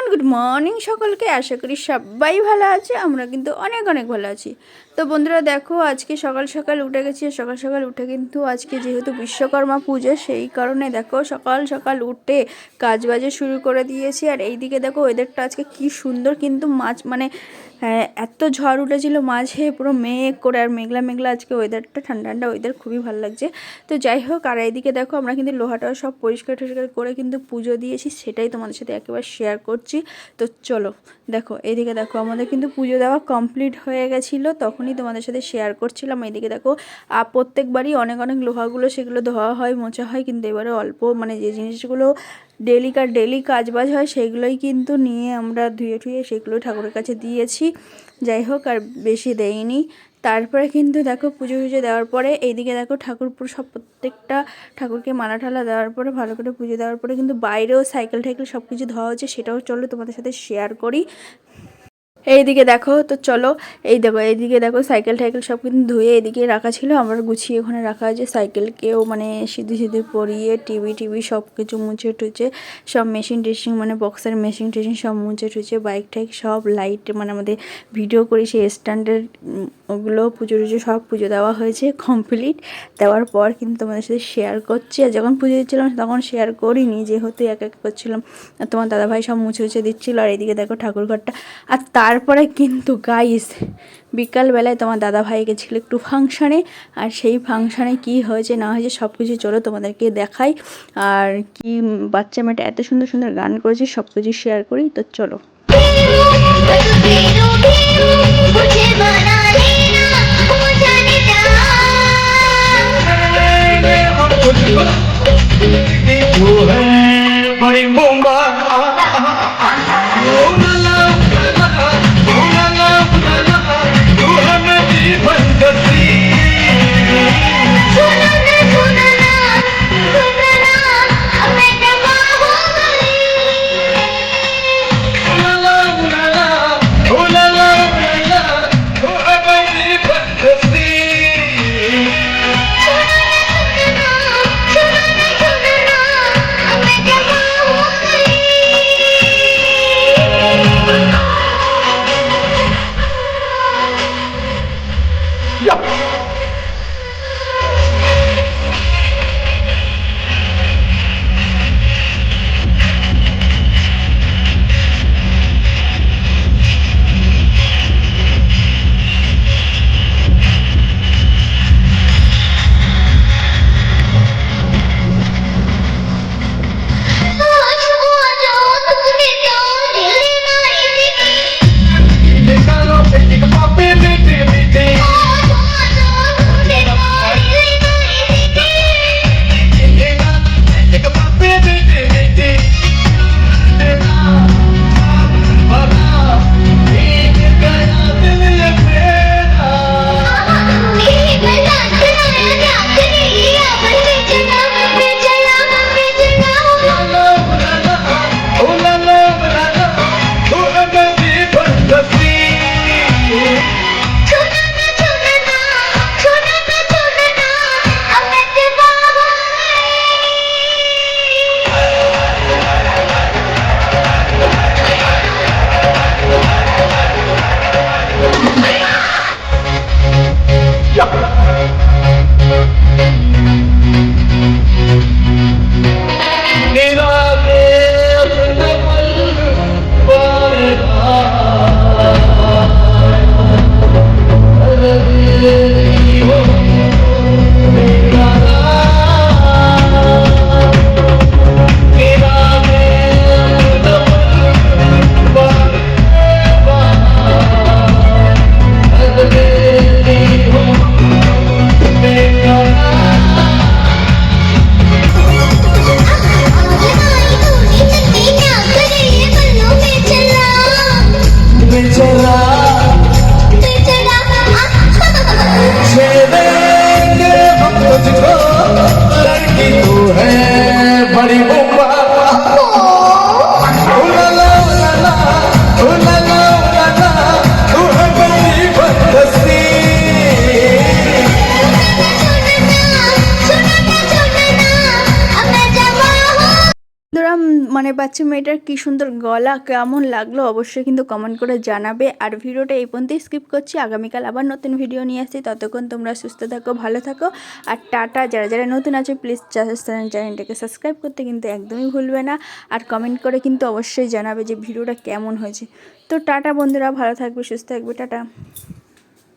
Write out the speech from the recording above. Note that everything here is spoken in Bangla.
এভরিওয়ান গুড মর্নিং সকলকে। আশা করি সবাই ভালো আছে, আমরা কিন্তু অনেক অনেক ভালো আছি। তো বন্ধুরা, দেখো, আজকে সকাল সকাল উঠে গেছি সকাল সকাল উঠে কিন্তু আজকে যেহেতু বিশ্বকর্মা পুজো, সেই কারণে দেখো, সকাল সকাল উঠে কাজ বাজে শুরু করে দিয়েছি। আর এইদিকে দেখো ওয়েদারটা আজকে কি সুন্দর, কিন্তু মাছ মানে এত ঝড় উঠেছিল মাঝে, পুরো মেঘ করে আর মেঘলা মেঘলা আজকে ওয়েদারটা ঠান্ডা ঠান্ডা ওয়েদার খুবই ভালো লাগছে। তো যাই হোক, আর এইদিকে দেখো, আমরা কিন্তু লোহাটাও সব পরিষ্কার টরিষ্কার করে কিন্তু পুজো দিয়েছি, সেটাই তোমাদের সাথে একেবারে শেয়ার করছি। তো চলো, দেখো, এইদিকে দেখো, আমাদের কিন্তু পুজো দেওয়া কমপ্লিট হয়ে গেছিল, তখনই তোমাদের সাথে শেয়ার করছিলাম। এইদিকে দেখো প্রত্যেকবারই অনেক অনেক লোহাগুলো, সেগুলো ধোয়া হয়, মোছা হয়, কিন্তু এবারে অল্প মানে যে জিনিসগুলো ডেলিকার ডেলি কাজবাজ হয়, সেগুলোই কিন্তু নিয়ে আমরা ধুয়ে ঠুয়ে সেগুলো ঠাকুরের কাছে দিয়েছি। যাই হোক, আর বেশি দেয়নি তারপরে কিন্তু দেখো পুজো পুজো দেওয়ার পরে, এইদিকে দেখো ঠাকুর পুরো সব প্রত্যেকটা ঠাকুরকে মালা ঠালা দেওয়ার পরে, ভালো করে পুজো দেওয়ার পরে কিন্তু বাইরেও সাইকেল ঠাইকেল সব কিছু ধোয়া হচ্ছে সেটাও চলো তোমাদের সাথে শেয়ার করি। এইদিকে দেখো, তো চলো, এই দেখো, এইদিকে দেখো, সাইকেল টাইকেল সব কিন্তু ধুয়ে এদিকে রাখা ছিল। আমার গুছিয়ে ওখানে রাখা আছে। সাইকেলকেও মানে সিদ্ধি সিদ্ধি পরিয়ে টিভি টিভি সব কিছু মুছে টুছে, সব মেশিন টেশিন মানে বক্সের মেশিন টেশিন সব মুছে টুছে বাইক টাইক সব লাইট মানে আমাদের ভিডিও করি, সেই স্ট্যান্ডের ওগুলো পুজো টুজো সব পুজো দেওয়া হয়েছে কমপ্লিট দেওয়ার পর কিন্তু তোমাদের সাথে শেয়ার করছি। আর যখন পুজো দিচ্ছিলাম, তখন শেয়ার করিনি, যেহেতু এক এক করছিলাম। তোমার দাদাভাই সব মুছে মুছে দিচ্ছিল। আর এদিকে দেখো ঠাকুর ঘরটা আর তারপরে কিন্তু গাইস বিকালবেলায় তোমার দাদা ভাই গেছিল একটু ফাংশানে আর সেই ফাংশানে কি হয়েছে না হয়েছে সব কিছু চলো তোমাদেরকে দেখাই আর কি বাচ্চা মেয়েটা এত সুন্দর সুন্দর গান করেছে সব কিছু শেয়ার করি তো চলো বাচ্চা মেয়েটার কি সুন্দর গলা, কেমন লাগল অবশ্যই কিন্তু কমেন্ট করে জানাবে। আর ভিডিওটা এই পর্যন্তই স্কিপ করছি। আগামীকাল আবার নতুন ভিডিও নিয়ে আসছি। ততক্ষণ তোমরা সুস্থ থাকো, ভালো থাকো। আর টাটা, যারা যারা নতুন আছে প্লিজ চ্যানেলটাকে সাবস্ক্রাইব করতে কিন্তু একদমই ভুলবে না। আর কমেন্ট করে কিন্তু অবশ্যই জানাবে যে ভিডিওটা কেমন হয়েছে। তো টাটা বন্ধুরা, ভালো থাকবে, সুস্থ থাকবে, টাটা।